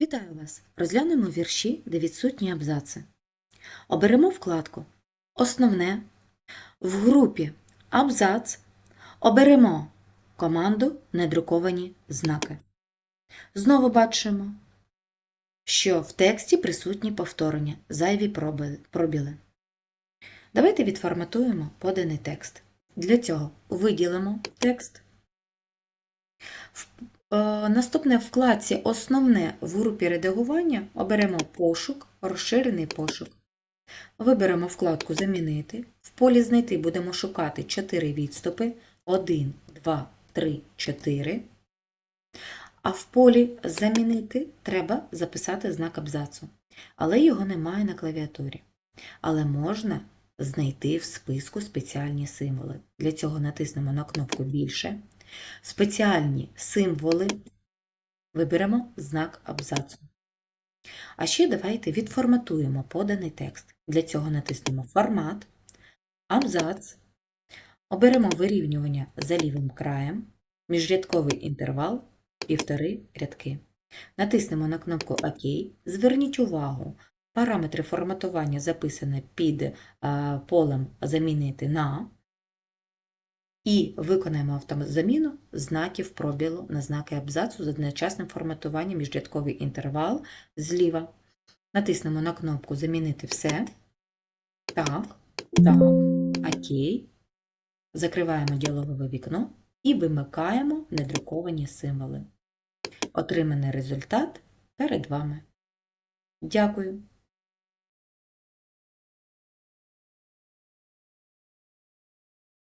Вітаю вас! Розглянемо вірші, де відсутні абзаци. Оберемо вкладку Основне. В групі Абзац оберемо команду Недруковані знаки. Знову бачимо, що в тексті присутні повторення, зайві пробіли. Давайте відформатуємо поданий текст. Для цього виділимо текст. Е, Наступне вкладці Основне в групі редагування оберемо пошук, розширений пошук. Виберемо вкладку Замінити. В полі Знайти будемо шукати 4 відступи 1, 2, 3, 4. А в полі Замінити треба записати знак абзацу. Але його немає на клавіатурі. Але можна знайти в списку спеціальні символи. Для цього натиснемо на кнопку Більше. Спеціальні символи виберемо знак абзацу. А ще давайте відформатуємо поданий текст. Для цього натиснемо Формат, Абзац, оберемо вирівнювання за лівим краєм, міжрядковий інтервал, півтори рядки. Натиснемо на кнопку ОК. Зверніть увагу, параметри форматування записані під е, полем Замінити на. І виконаємо автозаміну знаків пробілу на знаки абзацу з одночасним форматуванням міжрядковий інтервал зліва. Натиснемо на кнопку Замінити все. Так, так, окей. Закриваємо діалогове вікно і вимикаємо недруковані символи. Отриманий результат перед вами. Дякую!